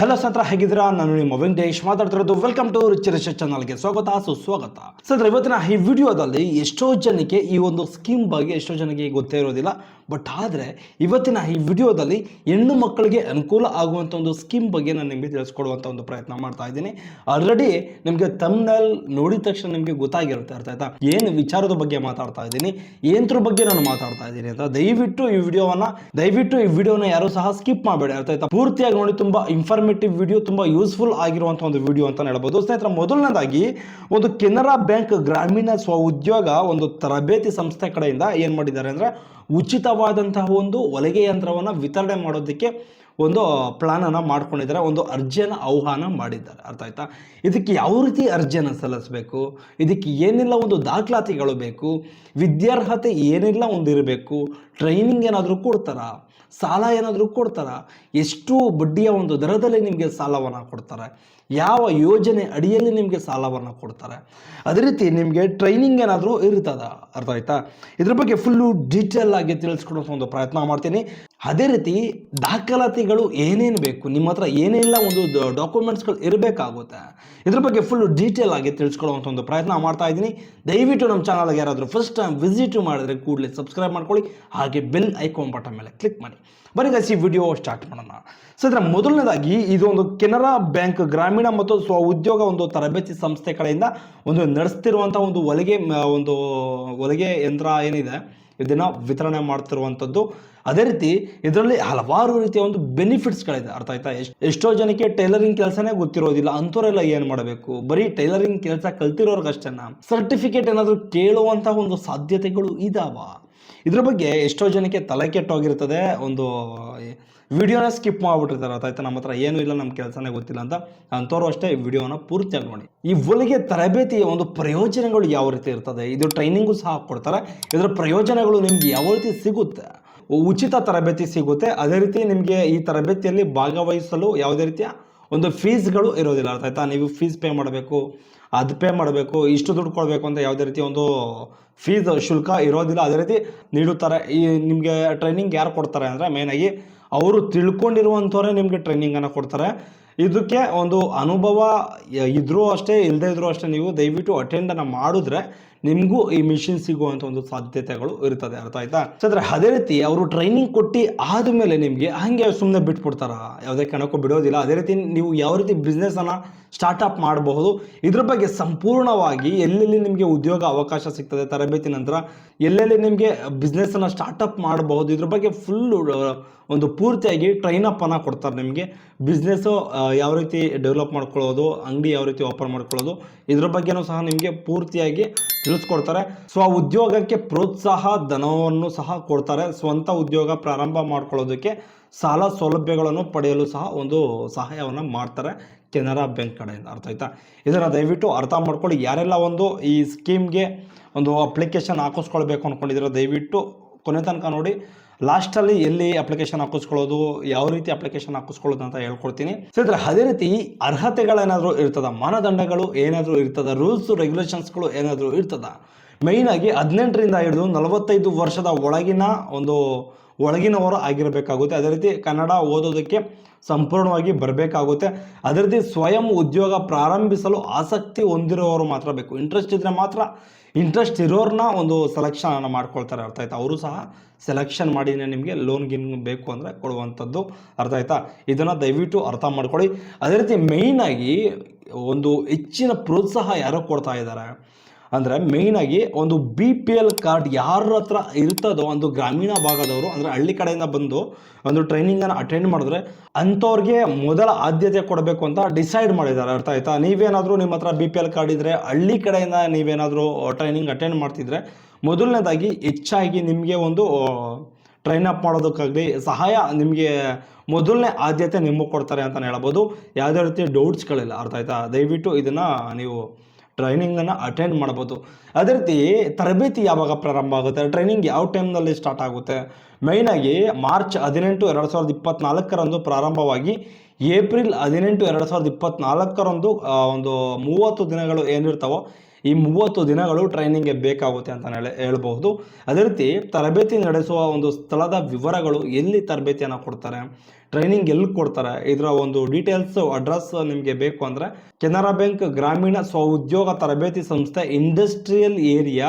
Hello ಸಂತ್ರ ಹೇಗಿದ್ದೀರಾ? ನಾನು ನಿಮ್ಮ ವೆಂಕಟೇಶ್ ಮಾತಾಡ್ತಿರೋದು ವೆಲ್ಕಮ್ ಟು ರಿಚ್ ಚಾನಲ್ಗೆ ಸ್ವಾಗತ, ಸುಸ್ವಾಗತ. ಸತ್ರ ಇವತ್ತಿನ ಈ ವಿಡಿಯೋದಲ್ಲಿ ಎಷ್ಟೋ ಜನಕ್ಕೆ ಈ ಒಂದು ಸ್ಕೀಮ್ ಬಗ್ಗೆ ಎಷ್ಟೋ ಜನಕ್ಕೆ ಗೊತ್ತೇ ಇರೋದಿಲ್ಲ. ಬಟ್ ಆದರೆ ಇವತ್ತಿನ ಈ ವಿಡಿಯೋದಲ್ಲಿ ಹೆಣ್ಣು ಮಕ್ಕಳಿಗೆ ಅನುಕೂಲ ಆಗುವಂಥ ಒಂದು ಸ್ಕೀಮ್ ಬಗ್ಗೆ ನಾನು ನಿಮಗೆ ತಿಳಿಸ್ಕೊಡುವಂಥ ಒಂದು ಪ್ರಯತ್ನ ಮಾಡ್ತಾ ಇದ್ದೀನಿ. ಆಲ್ರೆಡಿ ನಿಮಗೆ ತಮ್ನಲ್ಲಿ ನೋಡಿದ ತಕ್ಷಣ ನಿಮಗೆ ಗೊತ್ತಾಗಿರುತ್ತೆ, ಅರ್ಥ ಆಯ್ತಾ? ಏನು ವಿಚಾರದ ಬಗ್ಗೆ ಮಾತಾಡ್ತಾ ಇದ್ದೀನಿ ಏನ್ರ ಬಗ್ಗೆ ನಾನು ಮಾತಾಡ್ತಾ ಇದ್ದೀನಿ ಅಂತ ದಯವಿಟ್ಟು ಈ ವಿಡಿಯೋವನ್ನ, ದಯವಿಟ್ಟು ಈ ವಿಡಿಯೋನ ಯಾರು ಸಹ ಸ್ಕಿಪ್ ಮಾಡಬೇಡಿ, ಅರ್ಥ ಆಯ್ತಾ? ಪೂರ್ತಿಯಾಗಿ ನೋಡಿ, ತುಂಬಾ ಇನ್ಫಾರ್ಮೇಟಿವ್ ವಿಡಿಯೋ ತುಂಬಾ ಯೂಸ್ಫುಲ್ ಆಗಿರುವಂಥ ಒಂದು ವಿಡಿಯೋ ಅಂತ ಹೇಳ್ಬೋದು. ಸ್ನೇಹಿತರ, ಮೊದಲನೇದಾಗಿ ಒಂದು ಕೆನರಾ ಬ್ಯಾಂಕ್ ಗ್ರಾಮೀಣ ಸ್ವ ಉದ್ಯೋಗ ಒಂದು ತರಬೇತಿ ಸಂಸ್ಥೆ ಕಡೆಯಿಂದ ಏನು ಮಾಡಿದ್ದಾರೆ ಅಂದರೆ ಉಚಿತವಾದಂತಹ ಒಂದು ಹೊಲಿಗೆ ಯಂತ್ರವನ್ನು ವಿತರಣೆ ಮಾಡೋದಕ್ಕೆ ಒಂದು ಪ್ಲಾನನ್ನು ಮಾಡ್ಕೊಂಡಿದ್ದಾರೆ, ಒಂದು ಅರ್ಜಿಯನ್ನು ಆಹ್ವಾನ ಮಾಡಿದ್ದಾರೆ. ಅರ್ಥ ಆಯ್ತಾ? ಇದಕ್ಕೆ ಯಾವ ರೀತಿ ಅರ್ಜಿಯನ್ನು ಸಲ್ಲಿಸಬೇಕು? ಇದಕ್ಕೆ ಏನೆಲ್ಲ ಒಂದು ದಾಖಲಾತಿಗಳು ಬೇಕು? ವಿದ್ಯಾರ್ಹತೆ ಏನೆಲ್ಲ ಒಂದು ಇರಬೇಕು ಟ್ರೈನಿಂಗ್ ಏನಾದರೂ ಕೊಡ್ತಾರಾ? ಸಾಲ ಏನಾದರೂ ಕೊಡ್ತಾರಾ? ಎಷ್ಟು ಬಡ್ಡಿಯ ಒಂದು ದರದಲ್ಲಿ ನಿಮಗೆ ಸಾಲವನ್ನು ಕೊಡ್ತಾರೆ. ಯಾವ ಯೋಜನೆ ಅಡಿಯಲ್ಲಿ ನಿಮಗೆ ಸಾಲವನ್ನು ಕೊಡ್ತಾರೆ. ಅದೇ ರೀತಿ ನಿಮಗೆ ಟ್ರೈನಿಂಗ್ ಏನಾದರೂ ಇರ್ತದ? ಅರ್ಥ ಆಯ್ತಾ? ಇದ್ರ ಬಗ್ಗೆ ಫುಲ್ಲು ಡೀಟೇಲ್ ಆಗಿ ತಿಳಿಸ್ಕೊಡೋ ಒಂದು ಪ್ರಯತ್ನ ಮಾಡ್ತೀನಿ. ಅದೇ ರೀತಿ ದಾಖಲಾತಿಗಳು ಏನೇನು ಬೇಕು, ನಿಮ್ಮ ಹತ್ರ ಏನೆಲ್ಲ ಒಂದು ಡಾಕ್ಯುಮೆಂಟ್ಸ್ಗಳು ಇರಬೇಕಾಗುತ್ತೆ, ಇದ್ರ ಬಗ್ಗೆ ಫುಲ್ ಡೀಟೇಲ್ ಆಗಿ ತಿಳಿಸ್ಕೊಡುವಂಥ ಒಂದು ಪ್ರಯತ್ನ ಮಾಡ್ತಾ ಇದ್ದೀನಿ. ದಯವಿಟ್ಟು ನಮ್ಮ ಚಾನಲ್ಗೆ ಯಾರಾದರೂ ಫಸ್ಟ್ ಟೈಮ್ ವಿಸಿಟ್ ಮಾಡಿದ್ರೆ ಕೂಡಲೇ ಸಬ್ಸ್ಕ್ರೈಬ್ ಮಾಡ್ಕೊಳ್ಳಿ, ಹಾಗೆ ಬೆಲ್ ಐಕಾನ್ ಬಟನ್ ಮೇಲೆ ಕ್ಲಿಕ್ ಮಾಡಿ. ಬರೀ ಈ ವಿಡಿಯೋ ಸ್ಟಾರ್ಟ್ ಮಾಡೋಣ. ಸೊ ಇದರ ಮೊದಲನೇದಾಗಿ ಇದು ಒಂದು ಕೆನರಾ ಬ್ಯಾಂಕ್ ಗ್ರಾಮೀಣ ಮತ್ತು ಸ್ವ ಉದ್ಯೋಗ ಒಂದು ತರಬೇತಿ ಸಂಸ್ಥೆ ಕಡೆಯಿಂದ ಒಂದು ನಡೆಸ್ತಿರುವಂಥ ಒಂದು ಹೊಲಿಗೆ ಒಂದು ಹೊಲಿಗೆ ಯಂತ್ರ ಏನಿದೆ, ಇದನ್ನು ವಿತರಣೆ ಮಾಡ್ತಿರುವಂಥದ್ದು ಅದೇ ರೀತಿ ಇದರಲ್ಲಿ ಹಲವಾರು ರೀತಿಯ ಒಂದು ಬೆನಿಫಿಟ್ಸ್ಗಳಿದೆ ಅರ್ಥ ಆಯ್ತಾ? ಎಷ್ಟೋ ಜನಕ್ಕೆ ಟೈಲರಿಂಗ್ ಕೆಲಸನೇ ಗೊತ್ತಿರೋದಿಲ್ಲ. ಅಂಥವರೆಲ್ಲ ಏನು ಮಾಡಬೇಕು? ಬರೀ ಟೈಲರಿಂಗ್ ಕೆಲಸ ಕಲ್ತಿರೋರ್ಗಷ್ಟೇನ? ಸರ್ಟಿಫಿಕೇಟ್ ಏನಾದರೂ ಕೇಳುವಂತಹ ಒಂದು ಸಾಧ್ಯತೆಗಳು ಇದಾವ? ಇದ್ರ ಬಗ್ಗೆ ಎಷ್ಟೋ ಜನಕ್ಕೆ ತಲೆ ಕೆಟ್ಟೋಗಿರ್ತದೆ. ಒಂದು ವಿಡಿಯೋನ ಸ್ಕಿಪ್ ಮಾಡ್ಬಿಟ್ಟಿರ್ತಾರೆ. ಆಯ್ತಾ? ನಮ್ಮ ಹತ್ರ ಏನೂ ಇಲ್ಲ ನಮ್ಮ ಕೆಲಸನೇ ಗೊತ್ತಿಲ್ಲ ಅಂತ. ಅಂಥವ್ರು ಅಷ್ಟೇ ವಿಡಿಯೋನ ಪೂರ್ತಿಯಾಗಿ ನೋಡಿ. ಈ ಹೊಲಿಗೆ ತರಬೇತಿಯ ಒಂದು ಪ್ರಯೋಜನಗಳು ಯಾವ ರೀತಿ ಇರ್ತದೆ? ಇದು ಟ್ರೈನಿಂಗು ಸಹ ಕೊಡ್ತಾರೆ. ಇದರ ಪ್ರಯೋಜನಗಳು ನಿಮ್ಗೆ ಯಾವ ರೀತಿ ಸಿಗುತ್ತೆ? ಉಚಿತ ತರಬೇತಿ ಸಿಗುತ್ತೆ. ಅದೇ ರೀತಿ ನಿಮಗೆ ಈ ತರಬೇತಿಯಲ್ಲಿ ಭಾಗವಹಿಸಲು ಯಾವುದೇ ರೀತಿಯ ಒಂದು ಫೀಸ್ಗಳು ಇರೋದಿಲ್ಲ ಅರ್ಥ ಆಯ್ತಾ? ನೀವು ಫೀಸ್ ಪೇ ಮಾಡಬೇಕು, ಅದು ಪೇ ಮಾಡಬೇಕು, ಇಷ್ಟು ದುಡ್ಡು ಕೊಡಬೇಕು ಅಂತ ಯಾವುದೇ ರೀತಿ ಒಂದು ಫೀಸ್ ಶುಲ್ಕ ಇರೋದಿಲ್ಲ. ಅದೇ ರೀತಿ ನೀಡುತ್ತಾರೆ. ಈ ನಿಮಗೆ ಟ್ರೈನಿಂಗ್ ಯಾರು ಕೊಡ್ತಾರೆ ಅಂದರೆ ಮೇಯ್ನಾಗಿ ಅವರು ತಿಳ್ಕೊಂಡಿರುವಂಥವ್ರೆ ನಿಮಗೆ ಟ್ರೈನಿಂಗನ್ನು ಕೊಡ್ತಾರೆ. ಇದಕ್ಕೆ ಒಂದು ಅನುಭವ ಇದ್ರೂ ಅಷ್ಟೇ ಇಲ್ಲದೇ ಇದ್ರೂ ಅಷ್ಟೇ ನೀವು ದಯವಿಟ್ಟು ಅಟೆಂಡನ್ನು ಮಾಡಿದ್ರೆ ನಿಮಗೂ ಈ ಮಿಷಿನ್ ಸಿಗುವಂಥ ಒಂದು ಸಾಧ್ಯತೆಗಳು ಇರುತ್ತದೆ ಅರ್ಥ ಆಯ್ತಾ? ಸದ್ರೆ ಅದೇ ರೀತಿ ಅವರು ಟ್ರೈನಿಂಗ್ ಕೊಟ್ಟು ಆದಮೇಲೆ ನಿಮಗೆ ಹಂಗೆ ಸುಮ್ಮನೆ ಬಿಟ್ಬಿಡ್ತಾರ? ಯಾವುದೇ ಕಣಕ್ಕೂ ಬಿಡೋದಿಲ್ಲ. ಅದೇ ರೀತಿ ನೀವು ಯಾವ ರೀತಿ ಬಿಸ್ನೆಸ್ಸನ್ನು ಸ್ಟಾರ್ಟಪ್ ಮಾಡಬಹುದು, ಇದ್ರ ಬಗ್ಗೆ ಸಂಪೂರ್ಣವಾಗಿ ಎಲ್ಲೆಲ್ಲಿ ನಿಮಗೆ ಉದ್ಯೋಗ ಅವಕಾಶ ಸಿಗ್ತದೆ ತರಬೇತಿ ನಂತರ, ಎಲ್ಲೆಲ್ಲಿ ನಿಮಗೆ ಬಿಸ್ನೆಸ್ಸನ್ನು ಸ್ಟಾರ್ಟಪ್ ಮಾಡಬಹುದು, ಇದ್ರ ಬಗ್ಗೆ ಫುಲ್ಲು ಒಂದು ಪೂರ್ತಿಯಾಗಿ ಟ್ರೈನಪ್ ಅನ್ನ ಕೊಡ್ತಾರೆ ನಿಮಗೆ. ಬಿಸ್ನೆಸ್ಸು ಯಾವ ರೀತಿ ಡೆವಲಪ್ ಮಾಡ್ಕೊಳ್ಳೋದು, ಅಂಗಡಿ ಯಾವ ರೀತಿ ಓಪನ್ ಮಾಡ್ಕೊಳ್ಳೋದು, ಇದ್ರ ಬಗ್ಗೆನೂ ಸಹ ನಿಮಗೆ ಪೂರ್ತಿಯಾಗಿ ತಿಳಿಸ್ಕೊಡ್ತಾರೆ. ಸ್ವ ಉದ್ಯೋಗಕ್ಕೆ ಪ್ರೋತ್ಸಾಹ, ಧನವನ್ನು ಸಹ ಕೊಡ್ತಾರೆ. ಸ್ವಂತ ಉದ್ಯೋಗ ಪ್ರಾರಂಭ ಮಾಡ್ಕೊಳ್ಳೋದಕ್ಕೆ ಸಾಲ ಸೌಲಭ್ಯಗಳನ್ನು ಪಡೆಯಲು ಸಹ ಒಂದು ಸಹಾಯವನ್ನು ಮಾಡ್ತಾರೆ ಕೆನರಾ ಬ್ಯಾಂಕ್ ಕಡೆಯಿಂದ. ಅರ್ಥ ಆಯ್ತಾ? ಇದನ್ನು ದಯವಿಟ್ಟು ಅರ್ಥ ಮಾಡ್ಕೊಳ್ಳಿ. ಯಾರೆಲ್ಲ ಒಂದು ಈ ಸ್ಕೀಮ್ಗೆ ಒಂದು ಅಪ್ಲಿಕೇಶನ್ ಹಾಕಿಸ್ಕೊಳ್ಬೇಕು ಅಂದ್ಕೊಂಡಿದ್ದೀರೋ ದಯವಿಟ್ಟು ಕೊನೆ ತನಕ ನೋಡಿ. ಲಾಸ್ಟಲ್ಲಿ ಎಲ್ಲಿ ಅಪ್ಲಿಕೇಶನ್ ಹಾಕಿಸ್ಕೊಳ್ಳೋದು, ಯಾವ ರೀತಿ ಅಪ್ಲಿಕೇಶನ್ ಹಾಕಿಸ್ಕೊಳ್ಳೋದು ಅಂತ ಹೇಳ್ಕೊಡ್ತೀನಿ. ಸೊ ಅದೇ ರೀತಿ ಅರ್ಹತೆಗಳೇನಾದರೂ ಇರ್ತದ, ಮಾನದಂಡಗಳು ಏನಾದರೂ ಇರ್ತದ ರೂಲ್ಸ್ ರೆಗ್ಯುಲೇಷನ್ಸ್ಗಳು ಏನಾದರೂ ಇರ್ತದ ಮೇಯ್ನಾಗಿ ಹದಿನೆಂಟರಿಂದ ಹಿಡಿದು ನಲವತ್ತೈದು ವರ್ಷದ ಒಳಗಿನ ಒಂದು ಒಳಗಿನವರು ಆಗಿರಬೇಕಾಗುತ್ತೆ. ಅದೇ ರೀತಿ ಕನ್ನಡ ಓದೋದಕ್ಕೆ ಸಂಪೂರ್ಣವಾಗಿ ಬರಬೇಕಾಗುತ್ತೆ. ಅದೇ ರೀತಿ ಸ್ವಯಂ ಉದ್ಯೋಗ ಪ್ರಾರಂಭಿಸಲು ಆಸಕ್ತಿ ಹೊಂದಿರೋರು ಮಾತ್ರ ಬೇಕು. ಇಂಟ್ರೆಸ್ಟ್ ಇದ್ದರೆ ಮಾತ್ರ ಇಂಟ್ರೆಸ್ಟ್ ಇರೋರನ್ನ ಒಂದು ಸೆಲೆಕ್ಷನ್ ಮಾಡ್ಕೊಳ್ತಾರೆ ಅರ್ಥ ಆಯ್ತಾ? ಅವರು ಸಹ ಸೆಲೆಕ್ಷನ್ ಮಾಡಿನೇ ನಿಮಗೆ ಲೋನ್ ಗಿನ್ ಬೇಕು ಅಂದರೆ ಕೊಡುವಂಥದ್ದು ಅರ್ಥ ಆಯ್ತಾ? ಇದನ್ನು ದಯವಿಟ್ಟು ಅರ್ಥ ಮಾಡ್ಕೊಳ್ಳಿ. ಅದೇ ರೀತಿ ಮೇಯ್ನಾಗಿ ಒಂದು ಹೆಚ್ಚಿನ ಪ್ರೋತ್ಸಾಹ ಯಾರೋ ಕೊಡ್ತಾ ಇದ್ದಾರೆ. ಅಂದರೆ ಮೇಯ್ನಾಗಿ ಒಂದು ಬಿ ಪಿ ಎಲ್ ಕಾರ್ಡ್ ಯಾರ ಹತ್ರ ಇರ್ತದೋ ಒಂದು ಗ್ರಾಮೀಣ ಭಾಗದವರು, ಅಂದರೆ ಹಳ್ಳಿ ಕಡೆಯಿಂದ ಬಂದು ಒಂದು ಟ್ರೈನಿಂಗನ್ನು ಅಟೆಂಡ್ ಮಾಡಿದ್ರೆ ಅಂಥವ್ರಿಗೆ ಮೊದಲ ಆದ್ಯತೆ ಕೊಡಬೇಕು ಅಂತ ಡಿಸೈಡ್ ಮಾಡಿದ್ದಾರೆ. ಅರ್ಥ ಆಯ್ತಾ? ನೀವೇನಾದರೂ ನಿಮ್ಮ ಹತ್ರ ಬಿ ಪಿ ಎಲ್ ಕಾರ್ಡ್ ಇದ್ದರೆ ಹಳ್ಳಿ ಕಡೆಯಿಂದ ನೀವೇನಾದರೂ ಟ್ರೈನಿಂಗ್ ಅಟೆಂಡ್ ಮಾಡ್ತಿದ್ರೆ, ಮೊದಲನೇದಾಗಿ ಹೆಚ್ಚಾಗಿ ನಿಮಗೆ ಒಂದು ಟ್ರೈನ್ ಅಪ್ ಮಾಡೋದಕ್ಕಾಗಲಿ ಸಹಾಯ ನಿಮಗೆ ಮೊದಲನೇ ಆದ್ಯತೆ ನಿಮಗೆ ಕೊಡ್ತಾರೆ ಅಂತಲೇ ಹೇಳ್ಬೋದು. ಯಾವುದೇ ರೀತಿ ಡೌಟ್ಸ್ಗಳಿಲ್ಲ ಅರ್ಥ ಆಯ್ತಾ? ದಯವಿಟ್ಟು ಇದನ್ನು ನೀವು ಟ್ರೈನಿಂಗನ್ನು ಅಟೆಂಡ್ ಮಾಡ್ಬೋದು. ಅದೇ ರೀತಿ ತರಬೇತಿ ಯಾವಾಗ ಪ್ರಾರಂಭ ಆಗುತ್ತೆ? ಟ್ರೈನಿಂಗ್ ಯಾವ ಟೈಮ್ನಲ್ಲಿ ಸ್ಟಾರ್ಟ್ ಆಗುತ್ತೆ? ಮೈನಾಗಿ ಮಾರ್ಚ್ ಹದಿನೆಂಟು ಎರಡು ಸಾವಿರದ ಇಪ್ಪತ್ನಾಲ್ಕರಂದು ಪ್ರಾರಂಭವಾಗಿ ಏಪ್ರಿಲ್ ಹದಿನೆಂಟು ಎರಡು ಸಾವಿರದ ಇಪ್ಪತ್ನಾಲ್ಕರಂದು ಒಂದು ಮೂವತ್ತು ದಿನಗಳು ಏನಿರ್ತಾವೋ ಈ ಮೂವತ್ತು ದಿನಗಳು ಟ್ರೈನಿಂಗ್ಗೆ ಬೇಕಾಗುತ್ತೆ ಅಂತ ಹೇಳಬಹುದು. ಅದೇ ರೀತಿ ತರಬೇತಿ ನಡೆಸುವ ಒಂದು ಸ್ಥಳದ ವಿವರಗಳು ಎಲ್ಲಿ ತರಬೇತಿಯನ್ನು ಕೊಡ್ತಾರೆ ಟ್ರೈನಿಂಗ್ ಎಲ್ಲಿ ಕೊಡ್ತಾರೆ, ಇದರ ಒಂದು ಡೀಟೇಲ್ಸ್ ಅಡ್ರೆಸ್ ನಿಮಗೆ ಬೇಕು ಅಂದರೆ ಕೆನರಾ ಬ್ಯಾಂಕ್ ಗ್ರಾಮೀಣ ಸ್ವಉದ್ಯೋಗ ತರಬೇತಿ ಸಂಸ್ಥೆ ಇಂಡಸ್ಟ್ರಿಯಲ್ ಏರಿಯಾ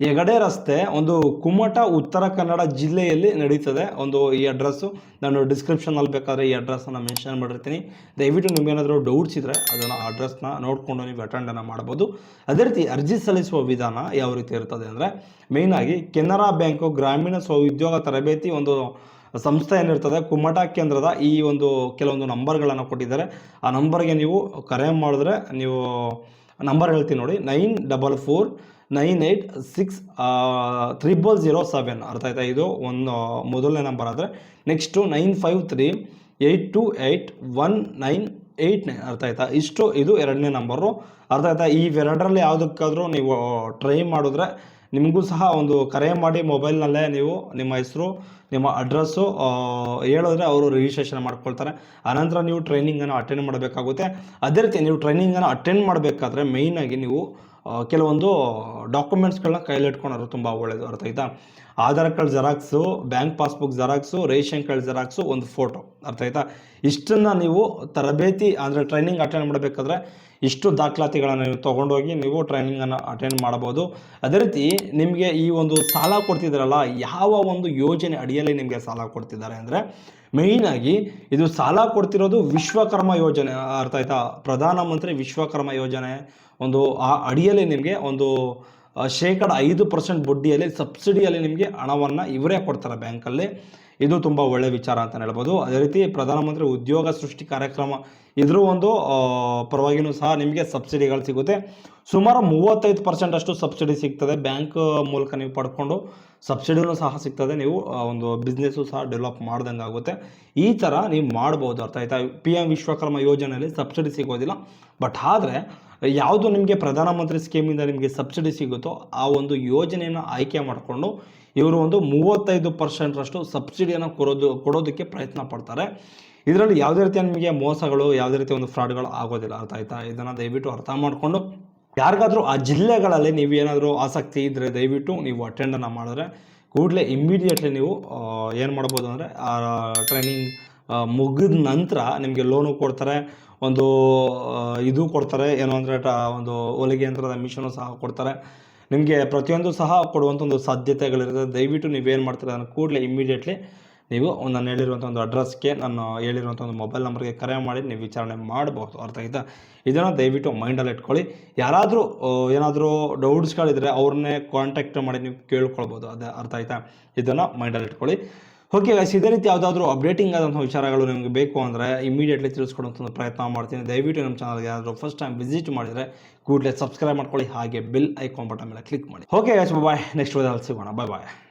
ಹೆಗಡೆ ರಸ್ತೆ ಒಂದು ಕುಮಟ, ಉತ್ತರ ಕನ್ನಡ ಜಿಲ್ಲೆಯಲ್ಲಿ ನಡೀತದೆ. ಒಂದು ಈ ಅಡ್ರೆಸ್ಸು ನಾನು ಡಿಸ್ಕ್ರಿಪ್ಷನಲ್ಲಿ ಬೇಕಾದ್ರೆ ಈ ಅಡ್ರೆಸ್ಸನ್ನು ಮೆನ್ಷನ್ ಮಾಡಿರ್ತೀನಿ. ದಯವಿಟ್ಟು ನಿಮಗೇನಾದರೂ ಡೌಟ್ಸ್ ಇದ್ದರೆ ಅದನ್ನು ಅಡ್ರೆಸ್ನ ನೋಡಿಕೊಂಡು ನೀವು ಅಟೆಂಡನ್ನು ಮಾಡ್ಬೋದು ಅದೇ ರೀತಿ ಅರ್ಜಿ ಸಲ್ಲಿಸುವ ವಿಧಾನ ಯಾವ ರೀತಿ ಇರ್ತದೆ ಅಂದರೆ ಮೇಯ್ನಾಗಿ ಕೆನರಾ ಬ್ಯಾಂಕು ಗ್ರಾಮೀಣ ಸ್ವಉದ್ಯೋಗ ತರಬೇತಿ ಒಂದು ಸಂಸ್ಥೆ ಏನಿರ್ತದೆ, ಕುಮಟಾ ಕೇಂದ್ರದ ಈ ಒಂದು ಕೆಲವೊಂದು ನಂಬರ್ಗಳನ್ನು ಕೊಟ್ಟಿದ್ದಾರೆ. ಆ ನಂಬರ್ಗೆ ನೀವು ಕರೆ ಮಾಡಿದ್ರೆ ನೀವು ನಂಬರ್ ಹೇಳ್ತೀನಿ ನೋಡಿ nine double four nine eight six triple zero seven ಅರ್ಥ ಆಯ್ತಾ ಇದು? ಒಂದು ಮೊದಲನೇ ನಂಬರ್ ಆದರೆ. Next nine five three eight two eight one nine eight nine ಅರ್ಥ ಆಯ್ತಾ? ಇಷ್ಟು, ಇದು ಎರಡನೇ ನಂಬರು ಅರ್ಥ ಆಯ್ತಾ? ಇವೆರಡರಲ್ಲಿ ಯಾವುದಕ್ಕಾದರೂ ನೀವು ಟ್ರೈ ಮಾಡಿದ್ರೆ ನಿಮಗೂ ಸಹ ಒಂದು ಕರೆ ಮಾಡಿ ಮೊಬೈಲ್ನಲ್ಲೇ ನೀವು ನಿಮ್ಮ ಹೆಸರು, ನಿಮ್ಮ ಅಡ್ರೆಸ್ಸು ಹೇಳಿದ್ರೆ ಅವರು ರಿಜಿಸ್ಟ್ರೇಷನ್ ಮಾಡ್ಕೊಳ್ತಾರೆ. ಆನಂತರ ನೀವು ಟ್ರೈನಿಂಗನ್ನು ಅಟೆಂಡ್ ಮಾಡಬೇಕಾಗುತ್ತೆ. ಅದೇ ರೀತಿ ನೀವು ಟ್ರೈನಿಂಗನ್ನು ಅಟೆಂಡ್ ಮಾಡಬೇಕಾದ್ರೆ ಮೇಯ್ನಾಗಿ ನೀವು ಕೆಲವೊಂದು ಡಾಕ್ಯುಮೆಂಟ್ಸ್ಗಳನ್ನ ಕೈಯಲ್ಲಿ ಇಟ್ಕೊಂಡ್ರೆ ತುಂಬ ಒಳ್ಳೆಯದು ಅರ್ಥ ಆಯ್ತಾ? Aadhaar card xerox, bank passbook xerox, ration card xerox, ಒಂದು ಫೋಟೋ ಅರ್ಥ ಆಯ್ತಾ? ಇಷ್ಟನ್ನು ನೀವು ತರಬೇತಿ ಅಂದರೆ ಟ್ರೈನಿಂಗ್ ಅಟೆಂಡ್ ಮಾಡಬೇಕಾದ್ರೆ ಇಷ್ಟು ದಾಖಲಾತಿಗಳನ್ನು ನೀವು ತೊಗೊಂಡೋಗಿ ನೀವು ಟ್ರೈನಿಂಗನ್ನು ಅಟೆಂಡ್ ಮಾಡ್ಬೋದು. ಅದೇ ರೀತಿ ನಿಮಗೆ ಈ ಒಂದು ಸಾಲ ಕೊಡ್ತಿದ್ದಾರಲ್ಲ ಯಾವ ಒಂದು ಯೋಜನೆ ಅಡಿಯಲ್ಲಿ ನಿಮಗೆ ಸಾಲ ಕೊಡ್ತಿದ್ದಾರೆ ಅಂದರೆ ಮೇಯ್ನಾಗಿ ಇದು ಸಾಲ ಕೊಡ್ತಿರೋದು ವಿಶ್ವಕರ್ಮ ಯೋಜನೆ ಅರ್ಥ ಆಯ್ತಾ? ಪ್ರಧಾನಮಂತ್ರಿ ವಿಶ್ವಕರ್ಮ ಯೋಜನೆ ಒಂದು ಆ ಅಡಿಯಲ್ಲಿ ನಿಮಗೆ ಒಂದು ಶೇಕಡ ಐದು ಪರ್ಸೆಂಟ್ ಬಡ್ಡಿಯಲ್ಲಿ ಸಬ್ಸಿಡಿಯಲ್ಲಿ ನಿಮಗೆ ಹಣವನ್ನು ಇವರೇ ಕೊಡ್ತಾರೆ ಬ್ಯಾಂಕಲ್ಲಿ. ಇದು ತುಂಬ ಒಳ್ಳೆಯ ವಿಚಾರ ಅಂತ ಹೇಳ್ಬೋದು. ಅದೇ ರೀತಿ ಪ್ರಧಾನಮಂತ್ರಿ ಉದ್ಯೋಗ ಸೃಷ್ಟಿ ಕಾರ್ಯಕ್ರಮ ಇದ್ರ ಒಂದು ಪರವಾಗಿಯೂ ಸಹ ನಿಮಗೆ ಸಬ್ಸಿಡಿಗಳು ಸಿಗುತ್ತೆ. ಸುಮಾರು ಮೂವತ್ತೈದು ಪರ್ಸೆಂಟ್ ಅಷ್ಟು ಸಬ್ಸಿಡಿ ಸಿಗ್ತದೆ ಬ್ಯಾಂಕ್ ಮೂಲಕ ನೀವು ಪಡ್ಕೊಂಡು. ಸಬ್ಸಿಡಿನೂ ಸಹ ಸಿಗ್ತದೆ. ನೀವು ಒಂದು ಬಿಸ್ನೆಸ್ಸು ಸಹ ಡೆವಲಪ್ ಮಾಡ್ದಂಗೆ ಆಗುತ್ತೆ ಈ ಥರ ನೀವು ಮಾಡ್ಬೋದು. ಅರ್ಥ ಆಯ್ತಾ? ಪಿ ಎಂ ವಿಶ್ವಕರ್ಮ ಯೋಜನೆಯಲ್ಲಿ ಸಬ್ಸಿಡಿ ಸಿಗೋದಿಲ್ಲ. ಬಟ್ ಆದರೆ ಯಾವುದು ನಿಮಗೆ ಪ್ರಧಾನಮಂತ್ರಿ ಸ್ಕೀಮಿಂದ ನಿಮಗೆ ಸಬ್ಸಿಡಿ ಸಿಗುತ್ತೋ ಆ ಒಂದು ಯೋಜನೆಯನ್ನು ಆಯ್ಕೆ ಮಾಡಿಕೊಂಡು ಇವರು ಒಂದು ಮೂವತ್ತೈದು ಪರ್ಸೆಂಟ್ರಷ್ಟು ಸಬ್ಸಿಡಿಯನ್ನು ಕೊಡೋದು, ಕೊಡೋದಕ್ಕೆ ಪ್ರಯತ್ನ ಪಡ್ತಾರೆ. ಇದರಲ್ಲಿ ಯಾವುದೇ ರೀತಿಯ ನಿಮಗೆ ಮೋಸಗಳು, ಯಾವುದೇ ರೀತಿಯ ಒಂದು ಫ್ರಾಡ್ಗಳು ಆಗೋದಿಲ್ಲ ಅರ್ಥ ಆಯ್ತಾ? ಇದನ್ನು ದಯವಿಟ್ಟು ಅರ್ಥ ಮಾಡಿಕೊಂಡು ಯಾರಿಗಾದರೂ ಆ ಜಿಲ್ಲೆಗಳಲ್ಲಿ ನೀವು ಏನಾದರೂ ಆಸಕ್ತಿ ಇದ್ದರೆ ದಯವಿಟ್ಟು ನೀವು ಅಟೆಂಡನ್ನು ಮಾಡಿದ್ರೆ ಕೂಡಲೇ ಇಮ್ಮಿಡಿಯೇಟ್ಲಿ ನೀವು ಏನು ಮಾಡ್ಬೋದು ಅಂದರೆ ಟ್ರೈನಿಂಗ್ ಮುಗಿದ ನಂತರ ನಿಮಗೆ ಲೋನು ಕೊಡ್ತಾರೆ. ಒಂದು ಇದು ಕೊಡ್ತಾರೆ. ಏನು ಅಂದರೆ ಒಂದು ಹೊಲಿಗೆ ಯಂತ್ರದ ಮಿಷನು ಸಹ ಕೊಡ್ತಾರೆ. ನಿಮಗೆ ಪ್ರತಿಯೊಂದು ಸಹ ಕೊಡುವಂಥ ಒಂದು ಸಾಧ್ಯತೆಗಳಿರುತ್ತೆ. ದಯವಿಟ್ಟು ನೀವೇನು ಮಾಡ್ತೀರ ಅದನ್ನು ಕೂಡಲೇ ಇಮ್ಮಿಡಿಯೇಟ್ಲಿ ನೀವು ನಾನು ಹೇಳಿರುವಂಥ ಒಂದು ಅಡ್ರೆಸ್ಗೆ ನಾನು ಹೇಳಿರುವಂಥ ಒಂದು ಮೊಬೈಲ್ ನಂಬರ್ಗೆ ಕರೆ ಮಾಡಿ, ನೀವು ವಿಚಾರಣೆ ಮಾಡಬಹುದು ಅರ್ಥ ಆಯ್ತಾ? ಇದನ್ನು ದಯವಿಟ್ಟು ಮೈಂಡಲ್ಲಿ ಇಟ್ಕೊಳ್ಳಿ. ಯಾರಾದರೂ ಏನಾದರೂ ಡೌಟ್ಸ್ಗಳಿದ್ರೆ ಅವ್ರನ್ನೇ ಕಾಂಟ್ಯಾಕ್ಟ್ ಮಾಡಿ ನೀವು ಕೇಳ್ಕೊಳ್ಬೋದು. ಅದೇ ಅರ್ಥ ಆಯ್ತಾ? ಇದನ್ನು ಮೈಂಡಲ್ಲಿ ಇಟ್ಕೊಳ್ಳಿ. ಓಕೆ ಗೈಸ್ ಇದೇ ರೀತಿ ಯಾವುದಾದ್ರೂ ಅಪ್ಡೇಟಿಂಗ್ ಆದಂಥ ವಿಚಾರಗಳು ನಿಮಗೆ ಬೇಕು ಅಂದರೆ ಇಮಿಡಿಯೇಟ್ಲಿ ತಿಳಿಸ್ಕೊಡುವಂಥ ಪ್ರಯತ್ನ ಮಾಡ್ತೀನಿ. ದಯವಿಟ್ಟು ನಮ್ಮ ಚಾನಲ್ಗೆ ಯಾರಾದರೂ ಫಸ್ಟ್ ಟೈಮ್ ವಿಸಿಟ್ ಮಾಡಿದರೆ ಕೂಡಲೇ ಸಬ್ಸ್ಕ್ರೈಬ್ ಮಾಡ್ಕೊಳ್ಳಿ, ಹಾಗೆ ಬಿಲ್ ಐಕಾನ್ ಬಟನ್ ಮೇಲೆ ಕ್ಲಿಕ್ ಮಾಡಿ. ಓಕೆ ಗೈಸ್ ಬಾಯ್ ನೆಕ್ಸ್ಟ್ ವಿಡಿಯೋದಲ್ಲಿ ಸಿಗೋಣ. ಬಾಯ್ ಬಾಯ್